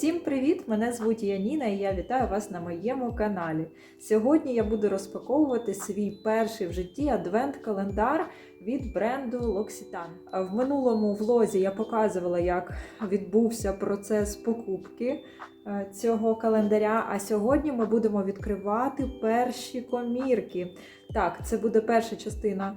Всім привіт! Мене звуть Яніна і я вітаю вас на моєму каналі. Сьогодні я буду розпаковувати свій перший в житті адвент-календар від бренду L'Occitane. В минулому влозі я показувала, як відбувся процес покупки е, цього календаря. А сьогодні ми будемо відкривати перші комірки. Так, це буде перша частина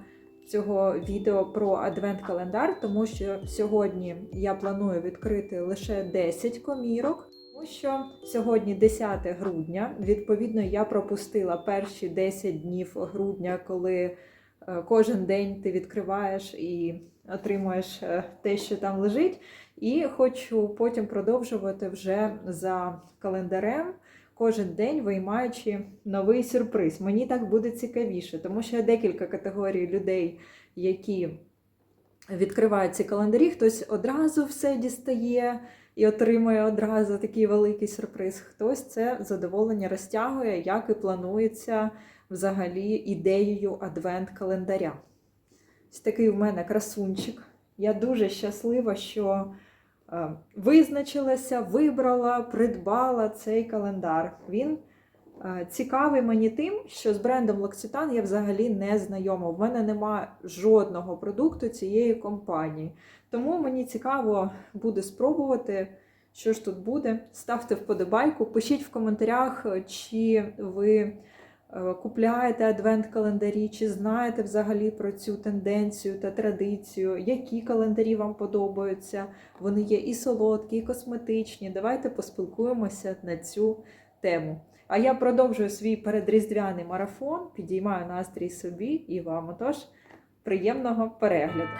цього відео про адвент-календар, тому що сьогодні я планую відкрити лише 10 комірок. Тому що сьогодні 10 грудня. Відповідно, я пропустила перші 10 днів грудня, коли е, кожен день ти відкриваєш і отримуєш е, те, що там лежить. І хочу потім продовжувати вже за календарем. Кожен день виймаючи новий сюрприз. Мені так буде цікавіше, тому що є декілька категорій людей, які відкривають ці календарі. Хтось одразу все дістає і отримує одразу такий великий сюрприз. Хтось це задоволення розтягує, як і планується взагалі ідеєю адвент-календаря. Ось такий в мене красунчик. Я дуже щаслива, що визначилася, вибрала, придбала цей календар. Він цікавий мені тим, що з брендом L'Occitane я взагалі не знайома. В мене немає жодного продукту цієї компанії. Тому мені цікаво буде спробувати, що ж тут буде. Ставте вподобайку, пишіть в коментарях, чи ви купляєте адвент-календарі, чи знаєте взагалі про цю тенденцію та традицію, які календарі вам подобаються. Вони є і солодкі, і косметичні. Давайте поспілкуємося на цю тему. А я продовжую свій передріздвяний марафон, підіймаю настрій собі і вам. Отож, приємного перегляду.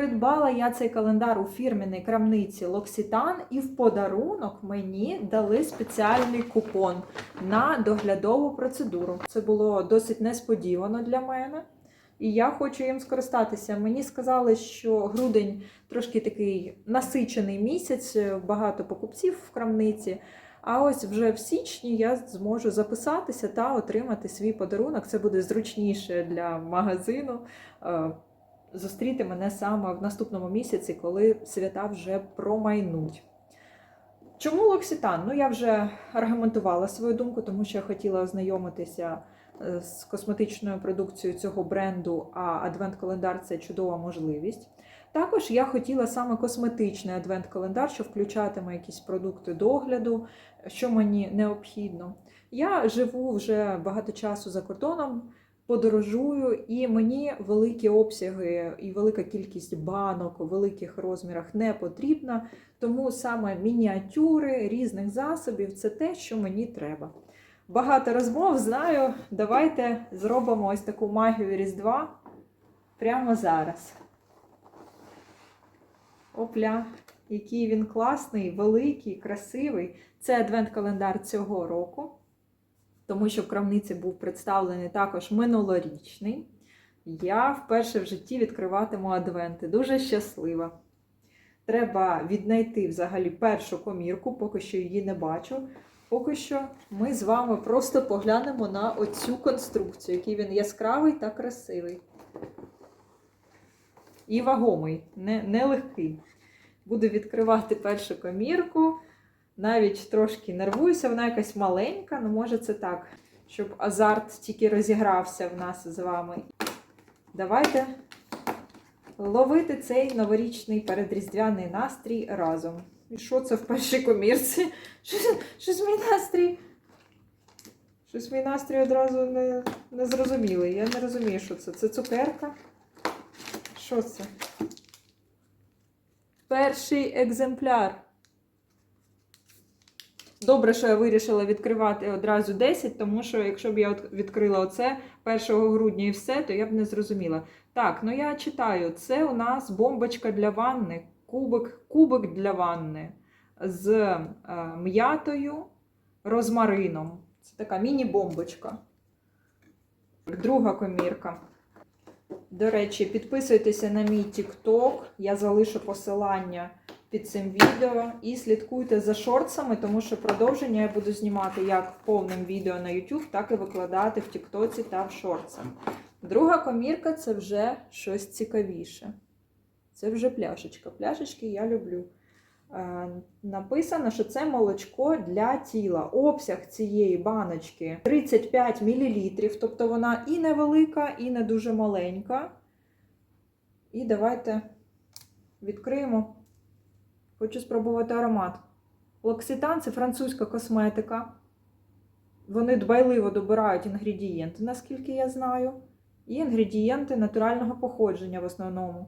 Придбала я цей календар у фірменній крамниці L'Occitane і в подарунок мені дали спеціальний купон на доглядову процедуру. Це було досить несподівано для мене. І я хочу їм скористатися. Мені сказали, що грудень трошки такий насичений місяць, багато покупців в крамниці. А ось вже в січні я зможу записатися та отримати свій подарунок. Це буде зручніше для магазину. Зустріти мене саме в наступному місяці, коли свята вже промайнуть. Чому Локситан? Ну, я вже аргументувала свою думку, тому що я хотіла ознайомитися е, з косметичною продукцією цього бренду, а адвент-календар це чудова можливість. Також я хотіла саме косметичний адвент-календар, що включатиме якісь продукти догляду, що мені необхідно. Я живу вже багато часу за кордоном, подорожую, і мені великі обсяги і велика кількість банок у великих розмірах не потрібна. Тому саме мініатюри різних засобів це те, що мені треба. Багато розмов знаю. Давайте зробимо ось таку магію Різдва прямо зараз. Опля, який він класний, великий, красивий. Це адвент-календар цього року, тому що в крамниці був представлений також минулорічний. Я вперше в житті відкриватиму адвенти. Дуже щаслива. Треба віднайти взагалі першу комірку, поки що її не бачу. Поки що ми з вами просто поглянемо на оцю конструкцію, який він яскравий та красивий. І вагомий, не, не. Буду відкривати першу комірку. Навіть трошки нервуюся, вона якась маленька, ну може це так, щоб азарт тільки розігрався в нас з вами. Давайте ловити цей новорічний передріздвяний настрій разом. І що це в першій комірці? Щось, мій настрій. Щось мій настрій одразу не, не зрозумілий. Я не розумію, що це. Це цукерка. Що це? Перший екземпляр. Добре, що я вирішила відкривати одразу 10, тому що якщо б я відкрила оце 1 грудня і все, то я б не зрозуміла. Так, ну я читаю, це у нас бомбочка для ванни, кубик, кубик для ванни. з е, м'ятою, розмарином. Це така міні-бомбочка. Друга комірка. До речі, підписуйтеся на мій TikTok, я залишу посилання під цим відео. І слідкуйте за шортсами, тому що продовження я буду знімати як повним відео на YouTube, так і викладати в Тіктоці та в шортсах. Друга комірка це вже щось цікавіше. Це вже пляшечка. Пляшечки я люблю. Е, написано, що це молочко для тіла. Обсяг цієї баночки 35 мл, тобто вона і невелика, і не дуже маленька. І давайте відкриємо. Хочу спробувати аромат. Локситан це французька косметика. Вони дбайливо добирають інгредієнти, наскільки я знаю. І інгредієнти натурального походження в основному.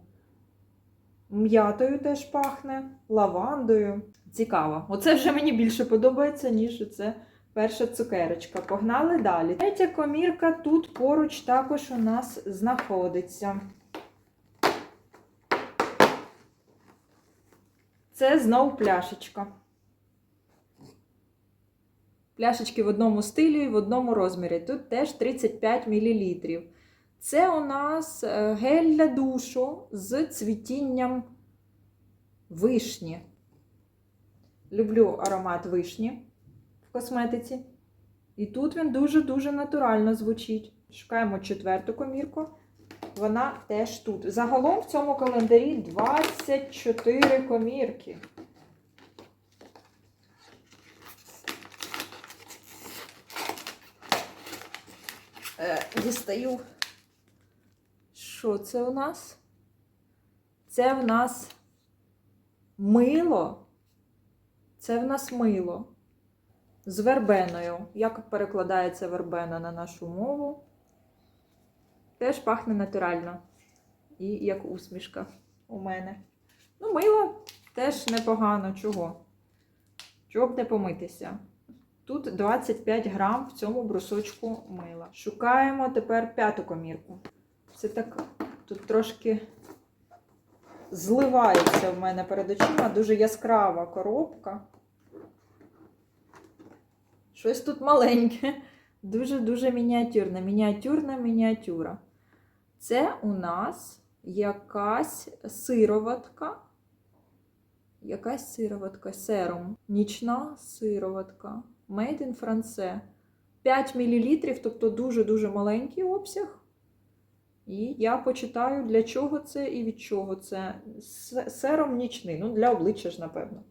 М'ятою теж пахне, лавандою. Цікаво. Оце вже мені більше подобається, ніж це перша цукерочка. Погнали далі. Третя комірка тут поруч також у нас знаходиться. Це знов пляшечка. Пляшечки в одному стилі і в одному розмірі. Тут теж 35 мл. Це у нас е, гель для душу з цвітінням вишні. Люблю аромат вишні в косметиці. І тут він дуже-дуже натурально звучить. Шукаємо четверту комірку. Вона теж тут. Загалом в цьому календарі 24 комірки. Е, дістаю. Що це у нас? Це в нас мило. Це в нас мило з вербеною. Як перекладається вербена на нашу мову? Теж пахне натурально. І як усмішка у мене. Ну, мило теж непогано. Чого? Чого б не помитися? Тут 25 грам в цьому брусочку мила. Шукаємо тепер п'яту комірку. Це так тут трошки зливається в мене перед очима. Дуже яскрава коробка. Щось тут маленьке. Дуже-дуже мініатюрне. Мініатюрна мініатюра. Це у нас якась сироватка. Якась сироватка, серум. Нічна сироватка. Made in France. 5 мл, тобто дуже-дуже маленький обсяг. І я почитаю, для чого це і від чого це. Сером нічний, ну для обличчя ж, напевно.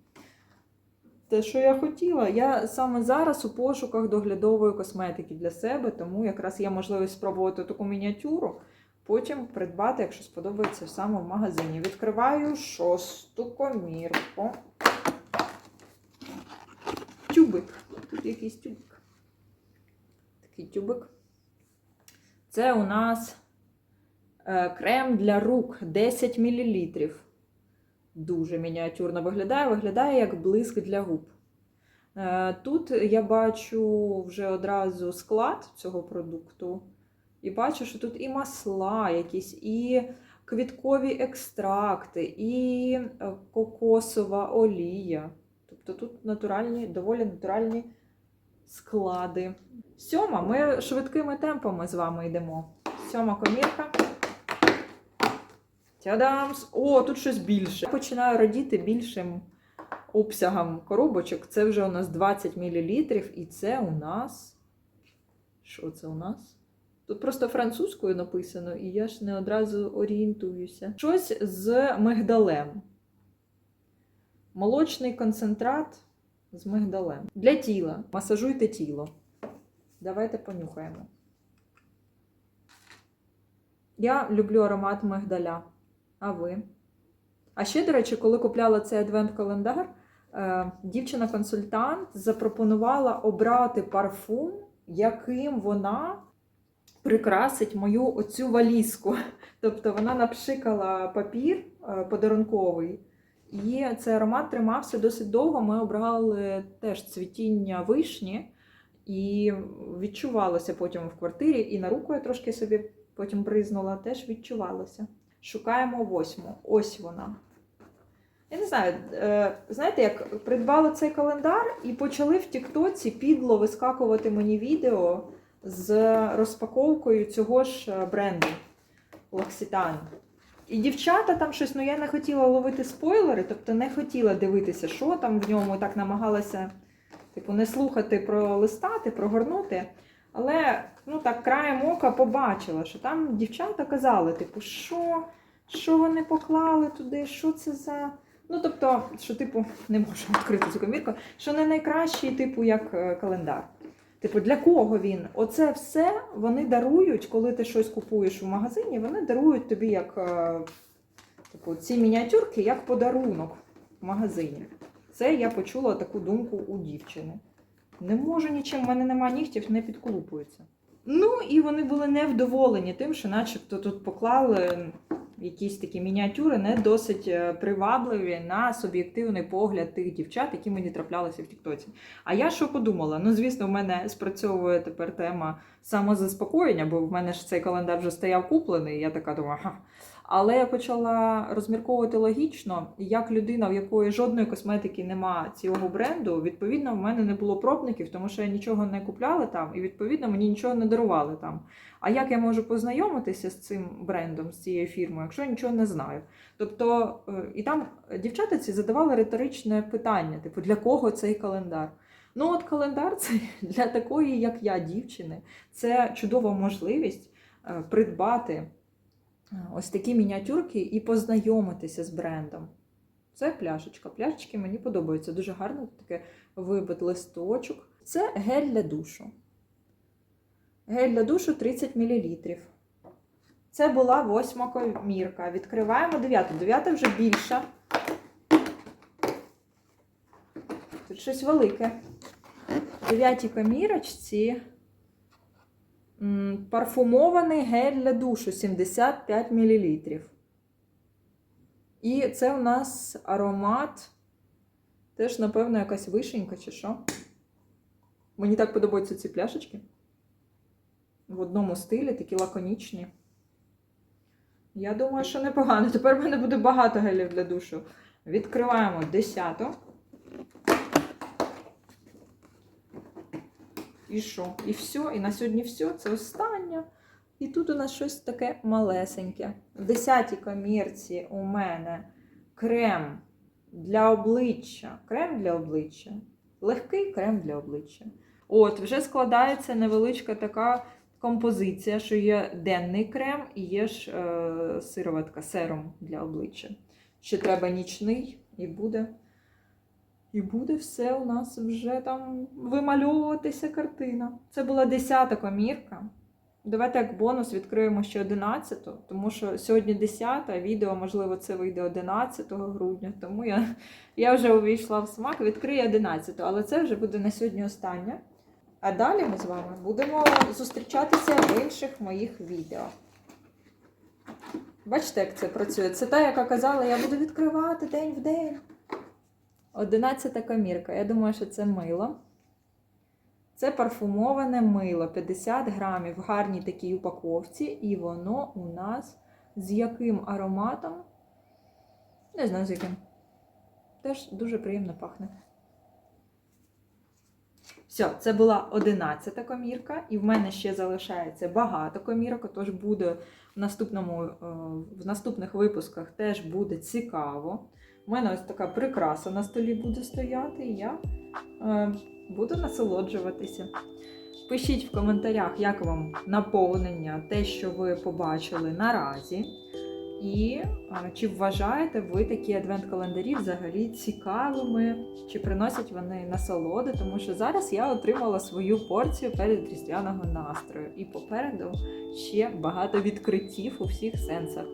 Те, що я хотіла, я саме зараз у пошуках доглядової косметики для себе, тому якраз є можливість спробувати таку мініатюру, потім придбати, якщо сподобається саме в магазині. Відкриваю шосту комірку. Тюбик. Тут якийсь тюбик. Такий тюбик. Це у нас е, крем для рук 10 мл. Дуже мініатюрно виглядає, виглядає як блиск для губ. Е, Тут я бачу вже одразу склад цього продукту. І бачу, що тут і масла якісь, і квіткові екстракти, і е, кокосова олія. Тобто тут натуральні, доволі натуральні склади. Сьома, ми швидкими темпами з вами йдемо. Сьома комірка. Тядамс! О, тут щось більше. Я починаю радіти більшим обсягом коробочок. Це вже у нас 20 мл, і це у нас. Що це у нас? Тут просто французькою написано, і я ж не одразу орієнтуюся. Щось з мигдалем. Молочний концентрат з мигдалем. Для тіла. Масажуйте тіло. Давайте понюхаємо. Я люблю аромат мигдаля. А ви? А ще, до речі, коли купляла цей адвент-календар, е, дівчина-консультант запропонувала обрати парфум, яким вона прикрасить мою оцю валізку. Тобто вона напшикала папір е, подарунковий, і цей аромат тримався досить довго. Ми обрали теж цвітіння вишні, і відчувалося потім в квартирі, і на руку я трошки собі потім бризнула, теж відчувалося. Шукаємо восьму. Ось вона. Я не знаю, е, знаєте, як придбали цей календар і почали в Тіктоці підло вискакувати мені відео з розпаковкою цього ж е, бренду L'Occitane. І дівчата там щось, ну я не хотіла ловити спойлери, тобто не хотіла дивитися, що там в ньому, так намагалася, типу, не слухати, пролистати, прогорнути. Але ну так краєм ока побачила, що там дівчата казали, типу, що, що вони поклали туди, що це за. Ну, тобто, що, типу, не можу відкрити цю комірку, що не найкращий, типу, як е, календар. Типу, для кого він? Оце все вони дарують, коли ти щось купуєш в магазині, вони дарують тобі як е, типу, ці мініатюрки як подарунок в магазині. Це я почула таку думку у дівчини. Не можу нічим, в мене нема нігтів, не підколупуються. Ну і вони були невдоволені тим, що начебто тут поклали якісь такі мініатюри, не досить е, привабливі на суб'єктивний погляд тих дівчат, які мені траплялися в Тіктоці. А я що подумала? Ну, звісно, в мене спрацьовує тепер тема самозаспокоєння, бо в мене ж цей календар вже стояв куплений, і я така думаю, ага. Але я почала розмірковувати логічно, як людина, в якої жодної косметики нема цього бренду, відповідно, в мене не було пробників, тому що я нічого не купляла там, і відповідно мені нічого не дарували там. А як я можу познайомитися з цим брендом, з цією фірмою, якщо я нічого не знаю? Тобто, е, і там дівчата ці задавали риторичне питання: типу, для кого цей календар? Ну, от календар це для такої, як я, дівчини, це чудова можливість е, придбати ось такі мініатюрки і познайомитися з брендом. Це пляшечка. Пляшечки мені подобаються. Дуже гарно таке вибит листочок. Це гель для душу. Гель для душу 30 мл. Це була восьма комірка. Відкриваємо дев'яту. Дев'ята вже більша. Тут щось велике. В дев'ятій комірочці парфумований гель для душу 75 мл. І це у нас аромат. Теж, напевно, якась вишенька чи що. Мені так подобаються ці пляшечки. В одному стилі, такі лаконічні. Я думаю, що непогано. Тепер в мене буде багато гелів для душу. Відкриваємо десяту. І що? І все, і на сьогодні все. Це останнє. І тут у нас щось таке малесеньке. В десятій комірці у мене крем для обличчя. Крем для обличчя. Легкий крем для обличчя. От, вже складається невеличка така композиція, що є денний крем і є ж е, сироватка, серум для обличчя. Ще треба нічний, і буде. І буде все у нас вже там вимальовуватися картина. Це була 10-та комірка. Давайте як бонус відкриємо ще 11-ту, тому що сьогодні 10 а відео, можливо, це вийде 11 грудня, тому я, я вже увійшла в смак, відкрию 11-ту, але це вже буде на сьогодні останнє. А далі ми з вами будемо зустрічатися в інших моїх відео. Бачите, як це працює? Це та, яка казала, я буду відкривати день в день. Одинадцята комірка. Я думаю, що це мило. Це парфумоване мило 50 грамів в гарній такій упаковці. І воно у нас з яким ароматом? Не знаю з яким. Теж дуже приємно пахне. Все, це була 11 комірка, і в мене ще залишається багато комірок, тож буде в, наступному, е, в наступних випусках теж буде цікаво. У мене ось така прикраса на столі буде стояти, і я е, буду насолоджуватися. Пишіть в коментарях, як вам наповнення, те, що ви побачили наразі. І а, чи вважаєте ви такі адвент-календарі взагалі цікавими, чи приносять вони насолоди? Тому що зараз я отримала свою порцію перед різдвяного настрою. І попереду ще багато відкриттів у всіх сенсах.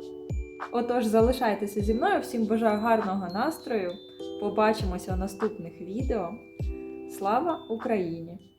Отож, залишайтеся зі мною. Всім бажаю гарного настрою. Побачимося у наступних відео. Слава Україні!